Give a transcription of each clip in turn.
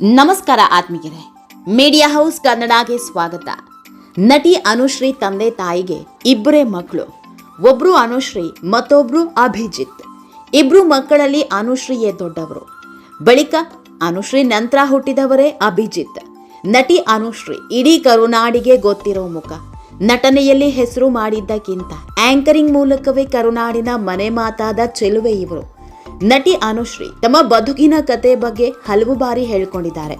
ನಮಸ್ಕಾರ ಆತ್ಮೀಯರೇ. Media house ಕನ್ನಡಗೆ ಸ್ವಾಗತ. ನಟಿ ಅನುಶ್ರೀ ತಂದೆ ತಾಯಿಗೆ ಇಬ್ಬರೇ ಮಕ್ಕಳು. ಒಬ್ರು ಅನುಶ್ರೀ, ಮತ್ತೊಬ್ರು ಅಭಿಜಿತ್. ಇಬ್ರು ಮಕ್ಕಳಲ್ಲಿ ಅನುಶ್ರೀಯೇ ದೊಡ್ಡವರು. ಬಳಿಕ ಅನುಶ್ರೀ ನಂತರ ಹುಟ್ಟಿದವರೇ ಅಭಿಜಿತ್. ನಟಿ ಅನುಶ್ರೀ ಇಡೀ ಕರುನಾಡಿಗೆ ಗೊತ್ತಿರೋ ಮುಖ. ನಟನೆಯಲ್ಲಿ ಹೆಸರು ಮಾಡಿದ್ದಕ್ಕಿಂತ ಆಂಕರಿಂಗ್ ಮೂಲಕವೇ ಕರುನಾಡಿನ ಮನೆ ಮಾತಾದ ಚೆಲುವೆ ಇವರು. ನಟಿ ಅನುಶ್ರೀ ತಮ್ಮ ಬದುಕಿನ ಕತೆ ಬಗ್ಗೆ ಹಲವು ಬಾರಿ ಹೇಳ್ಕೊಂಡಿದ್ದಾರೆ.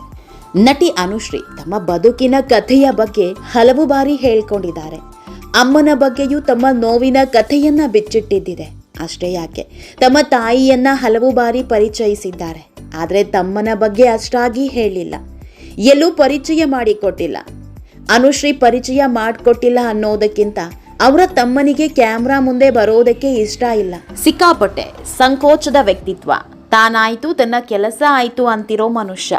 ನಟಿ ಅನುಶ್ರೀ ತಮ್ಮ ಬದುಕಿನ ಕಥೆಯ ಬಗ್ಗೆ ಹಲವು ಬಾರಿ ಹೇಳ್ಕೊಂಡಿದ್ದಾರೆ. ಅಮ್ಮನ ಬಗ್ಗೆಯೂ ತಮ್ಮ ನೋವಿನ ಕಥೆಯನ್ನ ಬಿಚ್ಚಿಟ್ಟಿದ್ದಿದೆ. ಅಷ್ಟೇ ಯಾಕೆ, ತಮ್ಮ ತಾಯಿಯನ್ನ ಹಲವು ಬಾರಿ ಪರಿಚಯಿಸಿದ್ದಾರೆ. ಆದರೆ ತಮ್ಮನ ಬಗ್ಗೆ ಅಷ್ಟಾಗಿ ಹೇಳಿಲ್ಲ. ಎಲ್ಲೂ ಪರಿಚಯ ಮಾಡಿಕೊಟ್ಟಿಲ್ಲ. ಅನುಶ್ರೀ ಪರಿಚಯ ಮಾಡಿಕೊಟ್ಟಿಲ್ಲ ಅನ್ನೋದಕ್ಕಿಂತ ಅವರ ತಮ್ಮನಿಗೆ ಕ್ಯಾಮ್ರಾ ಮುಂದೆ ಬರೋದಕ್ಕೆ ಇಷ್ಟ ಇಲ್ಲ. ಸಿಕ್ಕಾಪಟ್ಟೆ ಸಂಕೋಚದ ವ್ಯಕ್ತಿತ್ವ. ತಾನಾಯ್ತು, ತನ್ನ ಕೆಲಸ ಆಯ್ತು ಅಂತಿರೋ ಮನುಷ್ಯ.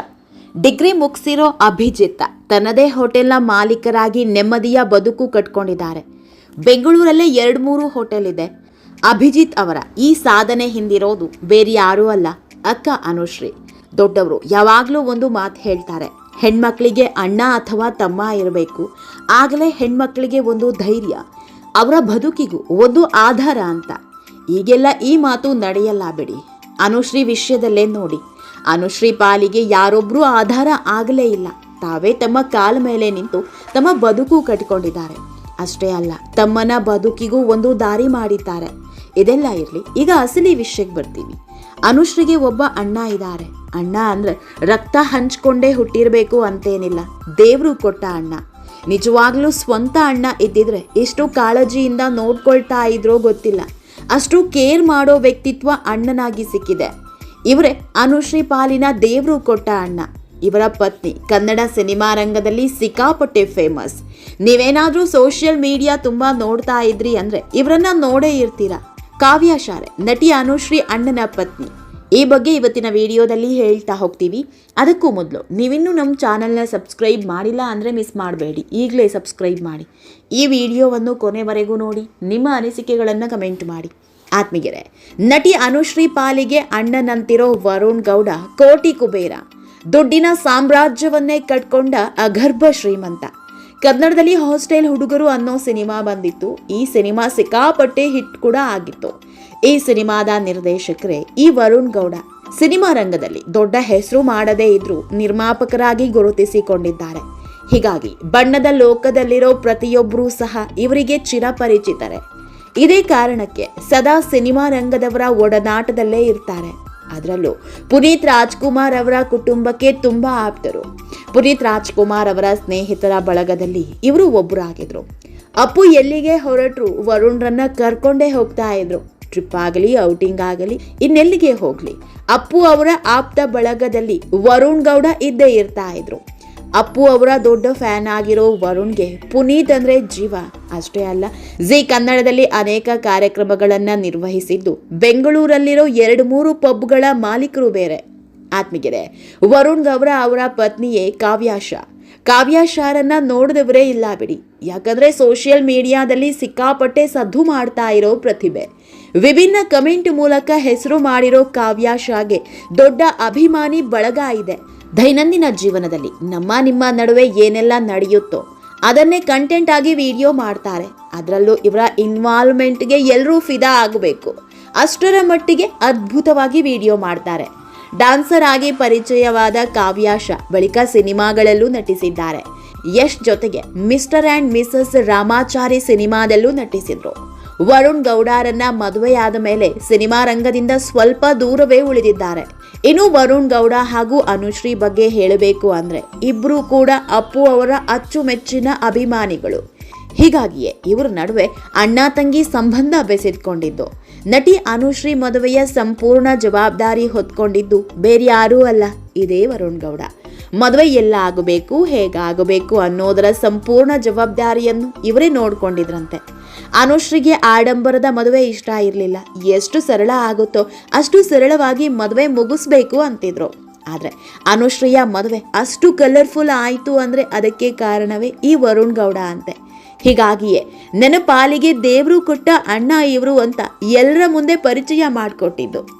ಡಿಗ್ರಿ ಮುಗಿಸಿರೋ ಅಭಿಜಿತ್ ತನ್ನದೇ ಹೋಟೆಲ್ನ ಮಾಲೀಕರಾಗಿ ನೆಮ್ಮದಿಯ ಬದುಕು ಕಟ್ಕೊಂಡಿದ್ದಾರೆ. ಬೆಂಗಳೂರಲ್ಲೇ ಎರಡು ಮೂರು ಹೋಟೆಲ್ ಇದೆ. ಅಭಿಜಿತ್ ಅವರ ಈ ಸಾಧನೆ ಹಿಂದಿರೋದು ಬೇರೆ ಯಾರೂ ಅಲ್ಲ, ಅಕ್ಕ ಅನುಶ್ರೀ. ದೊಡ್ಡವರು ಯಾವಾಗಲೂ ಒಂದು ಮಾತು ಹೇಳ್ತಾರೆ, ಹೆಣ್ಮಕ್ಳಿಗೆ ಅಣ್ಣ ಅಥವಾ ತಮ್ಮ ಇರಬೇಕು. ಆಗಲೇ ಹೆಣ್ಮಕ್ಳಿಗೆ ಒಂದು ಧೈರ್ಯ. ಅವರ ಬದುಕಿಗೂ ಒಂದು ಆಧಾರ ಅಂತ. ಈಗೆಲ್ಲ ಈ ಮಾತು ನಡೆಯಲ್ಲ ಬಿಡಿ. ಅನುಶ್ರೀ ವಿಷಯದಲ್ಲೇ ನೋಡಿ. ಅನುಶ್ರೀ ಪಾಲಿಗೆ ಯಾರೊಬ್ಬರೂ ಆಧಾರ ಆಗಲೇ ಇಲ್ಲ. ತಾವೇ ತಮ್ಮ ಕಾಲ ಮೇಲೆ ನಿಂತು ತಮ್ಮ ಬದುಕು ಕಟ್ಟಿಕೊಂಡಿದ್ದಾರೆ. ಅಷ್ಟೇ ಅಲ್ಲ, ತಮ್ಮನ ಬದುಕಿಗೂ ಒಂದು ದಾರಿ ಮಾಡಿದ್ದಾರೆ. ಇದೆಲ್ಲ ಇರಲಿ, ಈಗ ಅಸಲಿ ವಿಷಯಕ್ಕೆ ಬರ್ತೀವಿ ಅನುಶ್ರೀಗೆ ಒಬ್ಬ ಅಣ್ಣ ಇದ್ದಾರೆ. ಅಣ್ಣ ಅಂದ್ರೆ ರಕ್ತ ಹಂಚ್ಕೊಂಡೇ ಹುಟ್ಟಿರಬೇಕು ಅಂತೇನಿಲ್ಲ. ದೇವರು ಕೊಟ್ಟ ಅಣ್ಣ. ನಿಜವಾಗ್ಲೂ ಸ್ವಂತ ಅಣ್ಣ ಇದ್ದಿದ್ರೆ ಎಷ್ಟು ಕಾಳಜಿಯಿಂದ ನೋಡ್ಕೊಳ್ತಾ ಇದ್ರೋ ಗೊತ್ತಿಲ್ಲ. ಅಷ್ಟು ಕೇರ್ ಮಾಡೋ ವ್ಯಕ್ತಿತ್ವ ಅಣ್ಣನಾಗಿ ಸಿಕ್ಕಿದೆ. ಇವರೇ ಅನುಶ್ರೀ ಪಾಲಿನ ದೇವರು ಕೊಟ್ಟ ಅಣ್ಣ. ಇವರ ಪತ್ನಿ, ಕನ್ನಡ ಸಿನಿಮಾ ರಂಗದಲ್ಲಿ ಸಿಕ್ಕಾಪಟ್ಟೆ ಫೇಮಸ್ ನೀವೇನಾದರೂ ಸೋಷಿಯಲ್ ಮೀಡಿಯಾ ತುಂಬ ನೋಡ್ತಾ ಇದ್ರಿ ಅಂದರೆ ಇವರನ್ನ ನೋಡೇ ಇರ್ತೀರಾ? ಕಾವ್ಯ ಶಾಲೆ ನಟಿ ಅನುಶ್ರೀ ಅಣ್ಣನ ಪತ್ನಿ. ಈ ಬಗ್ಗೆ ಇವತ್ತಿನ ವಿಡಿಯೋದಲ್ಲಿ ಹೇಳ್ತಾ ಹೋಗ್ತೀವಿ. ಅದಕ್ಕೂ ಮೊದಲು, ನೀವಿನ್ನೂ ನಮ್ಮ ಚಾನಲ್ನ ಸಬ್ಸ್ಕ್ರೈಬ್ ಮಾಡಿಲ್ಲ ಅಂದರೆ ಮಿಸ್ ಮಾಡಬೇಡಿ. ಈಗಲೇ ಸಬ್ಸ್ಕ್ರೈಬ್ ಮಾಡಿ. ಈ ವಿಡಿಯೋವನ್ನು ಕೊನೆವರೆಗೂ ನೋಡಿ, ನಿಮ್ಮ ಅನಿಸಿಕೆಗಳನ್ನು ಕಮೆಂಟ್ ಮಾಡಿ. ಆತ್ಮೀಗೆರೆ ನಟಿ ಅನುಶ್ರೀ ಪಾಲಿಗೆ ಅಣ್ಣನಂತಿರೋ ವರುಣ್ ಗೌಡ ಕೋಟಿ ಕುಬೇರ. ದುಡ್ಡಿನ ಸಾಮ್ರಾಜ್ಯವನ್ನೇ ಕಟ್ಕೊಂಡ ಅಗರ್ಭ ಶ್ರೀಮಂತ. ಕನ್ನಡದಲ್ಲಿ ಹಾಸ್ಟೆಲ್ ಹುಡುಗರು ಅನ್ನೋ ಸಿನಿಮಾ ಬಂದಿತ್ತು. ಈ ಸಿನಿಮಾ ಸಿಕ್ಕಾಪಟ್ಟೆ ಹಿಟ್ ಕೂಡ ಆಗಿತ್ತು. ಈ ಸಿನಿಮಾದ ನಿರ್ದೇಶಕರೇ ಈ ವರುಣ್ ಗೌಡ. ಸಿನಿಮಾ ರಂಗದಲ್ಲಿ ದೊಡ್ಡ ಹೆಸರು ಮಾಡದೇ ಇದ್ರೂ ನಿರ್ಮಾಪಕರಾಗಿ ಗುರುತಿಸಿಕೊಂಡಿದ್ದಾರೆ. ಹೀಗಾಗಿ ಬಣ್ಣದ ಲೋಕದಲ್ಲಿರೋ ಪ್ರತಿಯೊಬ್ಬರೂ ಸಹ ಇವರಿಗೆ ಚಿರಪರಿಚಿತರೆ. ಇದೇ ಕಾರಣಕ್ಕೆ ಸದಾ ಸಿನಿಮಾ ರಂಗದವರ ಒಡನಾಟದಲ್ಲೇ ಇರ್ತಾರೆ. ಅದರಲ್ಲೂ ಪುನೀತ್ ರಾಜ್ಕುಮಾರ್ ಅವರ ಕುಟುಂಬಕ್ಕೆ ತುಂಬ ಆಪ್ತರು. ಪುನೀತ್ ರಾಜ್ಕುಮಾರ್ ಅವರ ಸ್ನೇಹಿತರ ಬಳಗದಲ್ಲಿ ಇವರು ಒಬ್ಬರಾಗಿದ್ದರು ಅಪ್ಪು ಎಲ್ಲಿಗೆ ಹೊರಟರು, ವರುಣ್ರನ್ನ ಕರ್ಕೊಂಡೇ ಹೋಗ್ತಾ ಇದ್ರು. ಟ್ರಿಪ್ ಆಗಲಿ, ಔಟಿಂಗ್ ಆಗಲಿ, ಇನ್ನೆಲ್ಲಿಗೆ ಹೋಗ್ಲಿ. ಅಪ್ಪು ಅವರ ಆಪ್ತ ಬಳಗದಲ್ಲಿ ವರುಣ್ ಗೌಡ ಇದ್ದೇ ಇರ್ತಾ ಇದ್ರು. ಅಪ್ಪು ಅವರ ದೊಡ್ಡ ಫ್ಯಾನ್ ಆಗಿರೋ ವರುಣ್ಗೆ ಪುನೀತ್ ಅಂದ್ರೆ ಜೀವ. ಅಷ್ಟೇ ಅಲ್ಲ, ಜಿ ಕನ್ನಡದಲ್ಲಿ ಅನೇಕ ಕಾರ್ಯಕ್ರಮಗಳನ್ನು ನಿರ್ವಹಿಸಿದ್ದು. ಬೆಂಗಳೂರಲ್ಲಿರೋ ಎರಡು ಮೂರು ಪಬ್ಗಳ ಮಾಲೀಕರು ಬೇರೆ. ಆತ್ಮಿಗೆರೆ ವರುಣ್ ಗೌರ ಅವರ ಪತ್ನಿಯೇ ಕಾವ್ಯಾಶ ಕಾವ್ಯಾಶಾರನ್ನ ನೋಡಿದವರೇ ಇಲ್ಲ ಬಿಡಿ. ಯಾಕಂದ್ರೆ ಸೋಷಿಯಲ್ ಮೀಡಿಯಾದಲ್ಲಿ ಸಿಕ್ಕಾಪಟ್ಟೆ ಸದ್ದು ಮಾಡ್ತಾ ಇರೋ ಪ್ರತಿಭೆ. ವಿಭಿನ್ನ ಕಮೆಂಟ್ ಮೂಲಕ ಹೆಸರು ಮಾಡಿರೋ ಕಾವ್ಯಾಶಾಗೆ ದೊಡ್ಡ ಅಭಿಮಾನಿ ಬಳಗ ಇದೆ. ದೈನಂದಿನ ಜೀವನದಲ್ಲಿ ನಮ್ಮ ನಿಮ್ಮ ನಡುವೆ ಏನೆಲ್ಲ ನಡೆಯುತ್ತೋ ಅದನ್ನೇ ಕಂಟೆಂಟ್ ಆಗಿ ವಿಡಿಯೋ ಮಾಡ್ತಾರೆ. ಅದರಲ್ಲೂ ಇವರ ಇನ್ವಾಲ್ವ್ಮೆಂಟ್ಗೆ ಎಲ್ಲರೂ ಫಿದಾ ಆಗಬೇಕು. ಅಷ್ಟರ ಮಟ್ಟಿಗೆ ಅದ್ಭುತವಾಗಿ ವಿಡಿಯೋ ಮಾಡ್ತಾರೆ. ಡಾನ್ಸರ್ ಆಗಿ ಪರಿಚಯವಾದ ಕಾವ್ಯಾಶ ಬಳಿಕ ಸಿನಿಮಾಗಳಲ್ಲೂ ನಟಿಸಿದ್ದಾರೆ. ಯಶ್ ಜೊತೆಗೆ ಮಿಸ್ಟರ್ ಆ್ಯಂಡ್ ಮಿಸಸ್ ರಾಮಾಚಾರಿ ಸಿನಿಮಾದಲ್ಲೂ ನಟಿಸಿದ್ರು. ವರುಣ್ ಗೌಡರನ್ನ ಮದುವೆಯಾದ ಮೇಲೆ ಸಿನಿಮಾ ರಂಗದಿಂದ ಸ್ವಲ್ಪ ದೂರವೇ ಉಳಿದಿದ್ದಾರೆ. ಇನ್ನು ವರುಣ್ ಗೌಡ ಹಾಗೂ ಅನುಶ್ರೀ ಬಗ್ಗೆ ಹೇಳಬೇಕು ಅಂದ್ರೆ ಇಬ್ರು ಕೂಡ ಅಪ್ಪು ಅವರ ಅಚ್ಚುಮೆಚ್ಚಿನ ಅಭಿಮಾನಿಗಳು. ಹೀಗಾಗಿಯೇ ಇವರ ನಡುವೆ ಅಣ್ಣ ತಂಗಿ ಸಂಬಂಧ ಬೆಸೆದುಕೊಂಡಿದ್ದು. ನಟಿ ಅನುಶ್ರೀ ಮದುವೆಯ ಸಂಪೂರ್ಣ ಜವಾಬ್ದಾರಿ ಹೊತ್ಕೊಂಡಿದ್ದು ಬೇರೆ ಯಾರೂ ಅಲ್ಲ, ಇದೇ ವರುಣ್ ಗೌಡ. ಮದುವೆ ಎಲ್ಲ ಆಗಬೇಕು ಹೇಗಾಗಬೇಕು ಅನ್ನೋದರ ಸಂಪೂರ್ಣ ಜವಾಬ್ದಾರಿಯನ್ನು ಇವರೇ ನೋಡ್ಕೊಂಡಿದ್ರಂತೆ. ಅನುಶ್ರೀಗೆ ಆಡಂಬರದ ಮದುವೆ ಇಷ್ಟ ಇರಲಿಲ್ಲ. ಎಷ್ಟು ಸರಳ ಆಗುತ್ತೋ ಅಷ್ಟು ಸರಳವಾಗಿ ಮದುವೆ ಮುಗಿಸ್ಬೇಕು ಅಂತಿದ್ರು. ಆದರೆ ಅನುಶ್ರೀಯ ಮದುವೆ ಅಷ್ಟು ಕಲರ್ಫುಲ್ ಆಯಿತು ಅಂದರೆ ಅದಕ್ಕೆ ಕಾರಣವೇ ಈ ವರುಣ್ ಗೌಡ ಅಂತೆ. ಹೀಗಾಗಿಯೇ ನೆನಪಾಲಿಗೆ ದೇವರು ಕೊಟ್ಟ ಅಣ್ಣ ಇವರು ಅಂತ ಎಲ್ಲರ ಮುಂದೆ ಪರಿಚಯ ಮಾಡಿಕೊಟ್ಟಿದ್ದು.